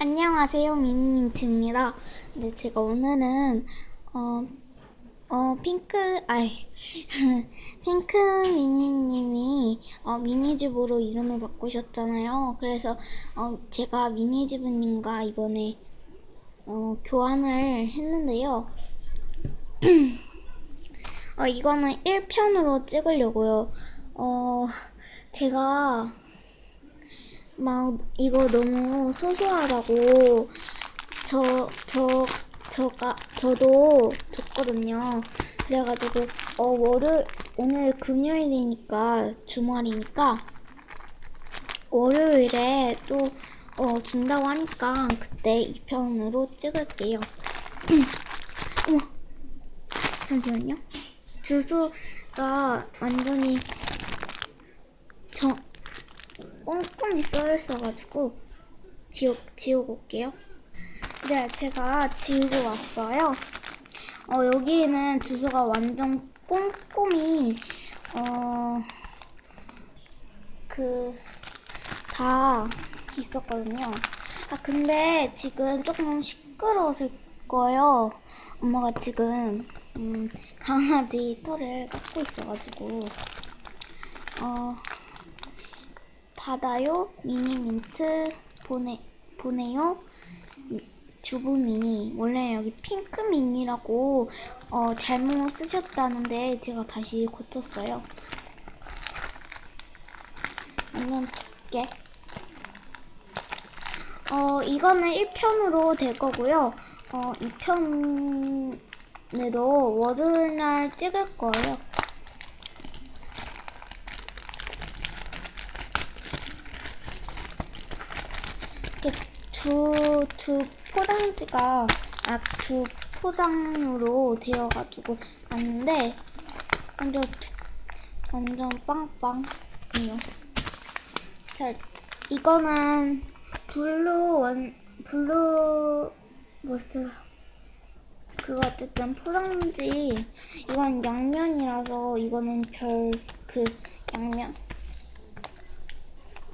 안녕하세요 미니민트입니다. 네 제가 오늘은 어, 어 핑크 아이 핑크 미니님이 어, 미니즈부로 이름을 바꾸셨잖아요. 그래서 어, 제가 미니즈부님과 이번에 어, 교환을 했는데요. 어, 이거는 1편으로 찍으려고요. 어, 제가 막 이거 너무 소소하다고 저, 저, 저가, 저도 줬거든요. 그래가지고, 어, 월요일, 오늘 금요일이니까, 주말이니까, 월요일에 또, 어, 준다고 하니까, 그때 2편으로 찍을게요. 어머, 잠시만요. 주소가 완전히, 저, 꼼꼼히 써 있어가지고 지우, 지우고 올게요. 네, 제가 지우고 왔어요. 어, 여기에는 주소가 완전 꼼꼼히 어, 그, 다 있었거든요. 아, 근데 지금 조금 시끄러웠을 거예요. 엄마가 지금, 음, 강아지 털을 깎고 있어가지고, 어, 받아요 미니 민트 보내 보내요 주부 미니 원래 여기 핑크 미니라고 어, 잘못 쓰셨다는데 제가 다시 고쳤어요. 완전 두께. 어 이거는 1편으로 될 거고요. 어 2편으로 월요일 날 찍을 거예요. 이렇게 두, 두 포장지가, 아, 두 포장으로 되어가지고 왔는데, 완전, 두- 완전 빵빵이요. 자, 이거는 블루 원, 블루, 뭐였더라. 그거 어쨌든 포장지, 이건 양면이라서 이거는 별, 그, 양면.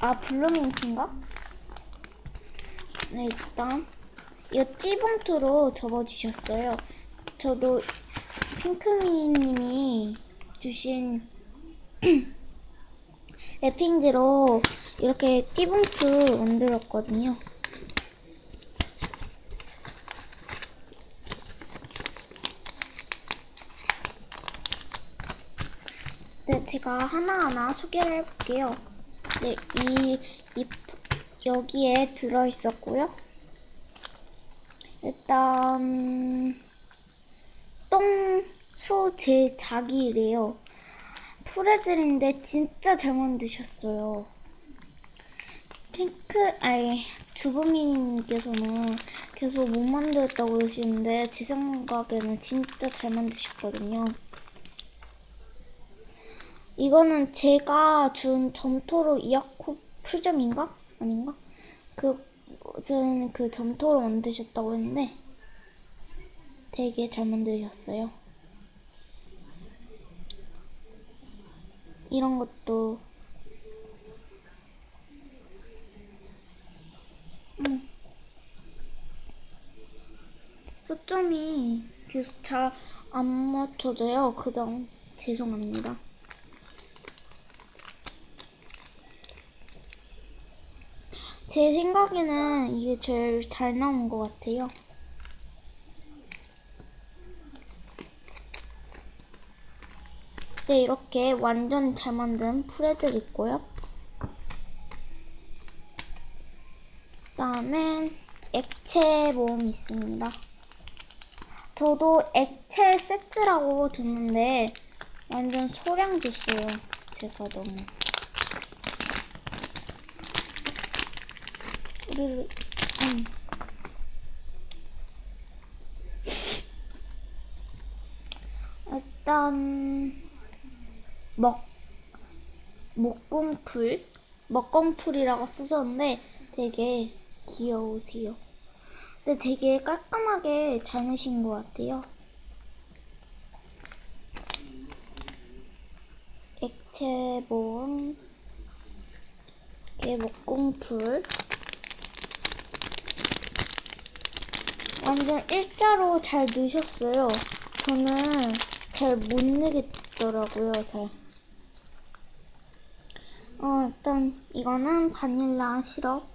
아, 블루민트인가? 네, 일단 이거 띠봉투로 접어주셨어요. 저도 핑크미님이 주신 랩핑지로 이렇게 띠봉투 만들었거든요. 네, 제가 하나하나 소개를 해볼게요. 네, 이, 이, 여기에 들어있었고요. 일단, 똥수 제 자기래요. 프레즐인데 진짜 잘 만드셨어요. 핑크, 아니, 주부미님께서는 계속 못 만들었다고 그러시는데, 제 생각에는 진짜 잘 만드셨거든요. 이거는 제가 준 점토로 이아코 풀점인가? 아닌가? 그, 저는 그 점토로 만드셨다고 했는데 되게 잘 만드셨어요. 이런 것도 음. 초점이 계속 잘 안 맞춰져요. 그점 죄송합니다. 제 생각에는 이게 제일 잘 나온 것 같아요. 네, 이렇게 완전 잘 만든 프레즐 있고요. 그다음엔 액체 모음 있습니다. 저도 액체 세트라고 줬는데 완전 소량 줬어요. 제가 너무. 우르르, 음. 일단 먹 목공풀 먹공풀이라고 쓰셨는데 되게 귀여우세요. 근데 되게 깔끔하게 잘 내신 것 같아요. 액체 모음, 이렇게 목공풀, 완전 일자로 잘 넣으셨어요. 저는 잘 못 넣겠더라고요, 잘. 어, 일단 이거는 바닐라 시럽.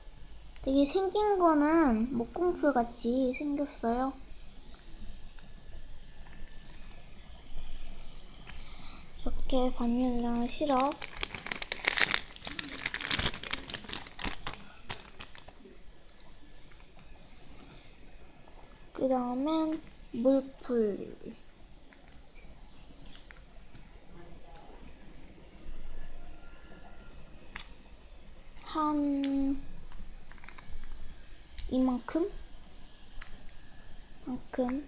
되게 생긴 거는 목공풀 같이 생겼어요. 이렇게 바닐라 시럽. 그 다음엔 물풀. 한 이만큼 만큼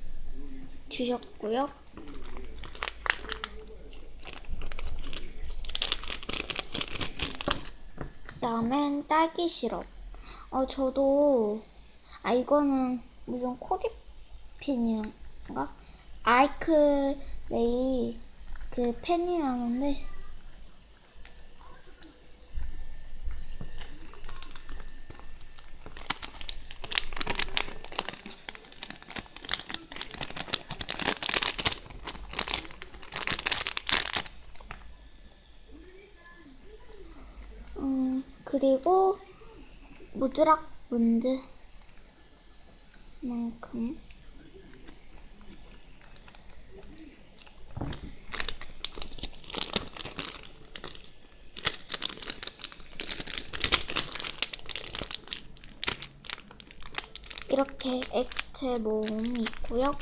주셨고요. 그다음엔 딸기 시럽. 어 저도 아 이거는 무슨 코디 펜이란가? 아이클레이 그 펜이라는데. 음 그리고 무드락 문드 만큼 이렇게 액체 모음이 있고요.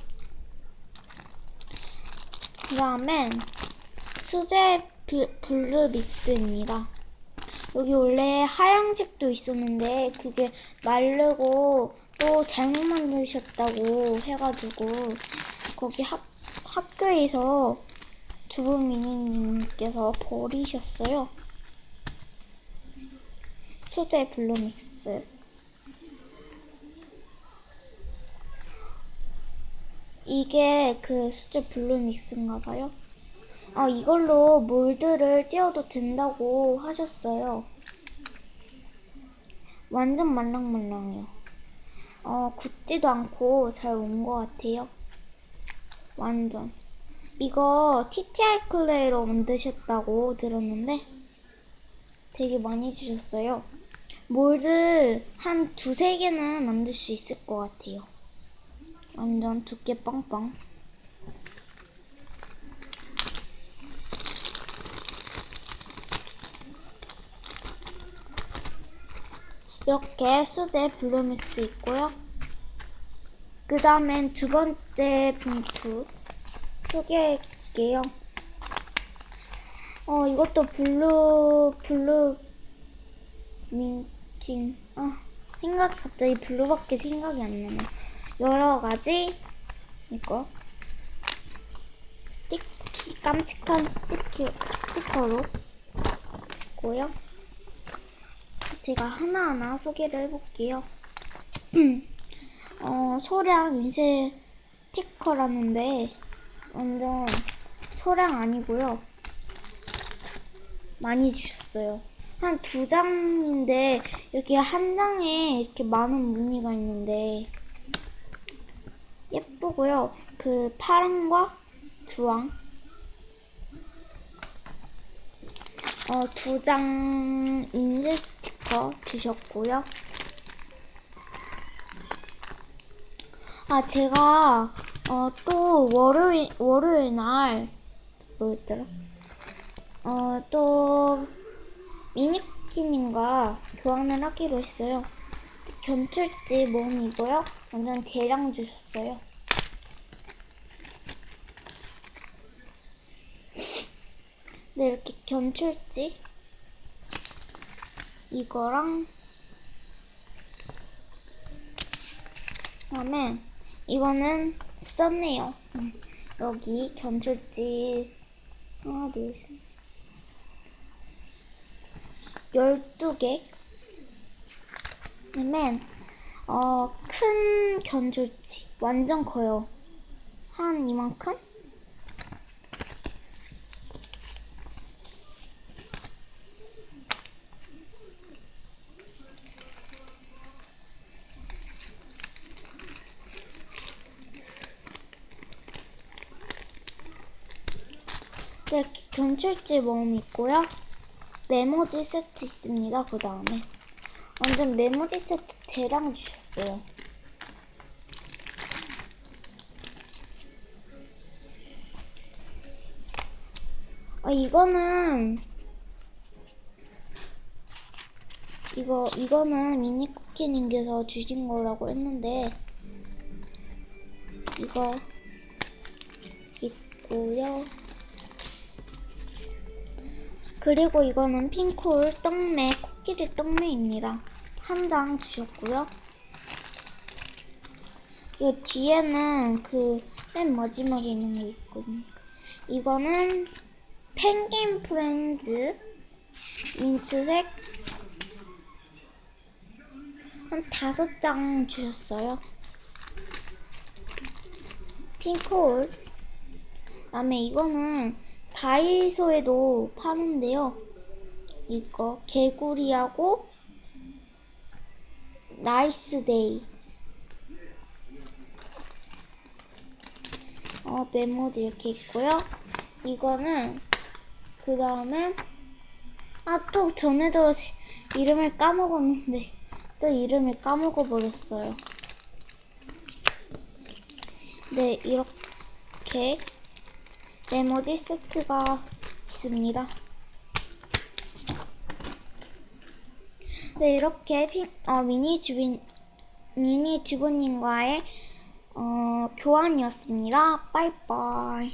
그 다음엔 수제 브- 블루 믹스입니다. 여기 원래 하얀색도 있었는데 그게 마르고 또 잘못 만드셨다고 해가지고 거기 학, 학교에서 주부미니님께서 버리셨어요. 수제 블루 믹스. 이게 그 수제 블루 믹스인가 봐요. 아, 이걸로 몰드를 띄워도 된다고 하셨어요. 완전 말랑말랑해요. 어, 굳지도 않고 잘 온 것 같아요. 완전. 이거 TTI 클레이로 만드셨다고 들었는데 되게 많이 주셨어요. 몰드 한 두세 개는 만들 수 있을 것 같아요. 완전 두께 빵빵. 이렇게 수제 블루믹스 있고요. 그 다음엔 두 번째 봉투 소개할게요. 어, 이것도 블루, 블루, 민킹. 아, 생각, 갑자기 블루밖에 생각이 안 나네. 여러 가지, 이거. 스티키, 깜찍한 스티키, 스티커로 있고요. 제가 하나하나 소개를 해볼게요. 어, 소량 인쇄 스티커라는데 완전 소량 아니고요. 많이 주셨어요. 한 두 장인데 이렇게 한 장에 이렇게 많은 무늬가 있는데 예쁘고요. 그 파랑과 주황 어, 두 장 인쇄 스티커 주셨고요. 아, 제가, 어, 또, 월요일, 월요일 날, 뭐였더라? 어, 또, 미니키님과 교환을 하기로 했어요. 견출지 모음이고요. 완전 대량 주셨어요. 네, 이렇게 견출지 이거랑 그다음에 이거는 썼네요. 음, 여기 견출지 하나, 둘, 셋, 열두 개. 맨, 어, 큰 견주지. 완전 커요. 한 이만큼? 네, 견출지 모음 있고요. 메모지 세트 있습니다. 그 다음에. 완전 메모지 세트 대량 주셨어요. 아 이거는 이거 이거는 미니 쿠키님께서 주신 거라고 했는데 이거 있고요. 그리고 이거는 핑콜 떡메 코끼리 떡메입니다. 한 장 주셨고요. 이 뒤에는 그 맨 마지막에 있는 거 있거든요. 이거는 펭귄 프렌즈 민트색 한 다섯 장 주셨어요. 핑콜. 그다음에 이거는 다이소에도 파는데요. 이거 개구리하고 나이스데이. 어, 메모지 이렇게 있고요. 이거는 그 다음에 아 또 전에도 제- 이름을 까먹었는데 또 이름을 까먹어 버렸어요. 네 이렇게 메모지 세트가 있습니다. 네 이렇게 피, 어, 미니 주빈 미니 주부님과의 어, 교환이었습니다. 빠이빠이.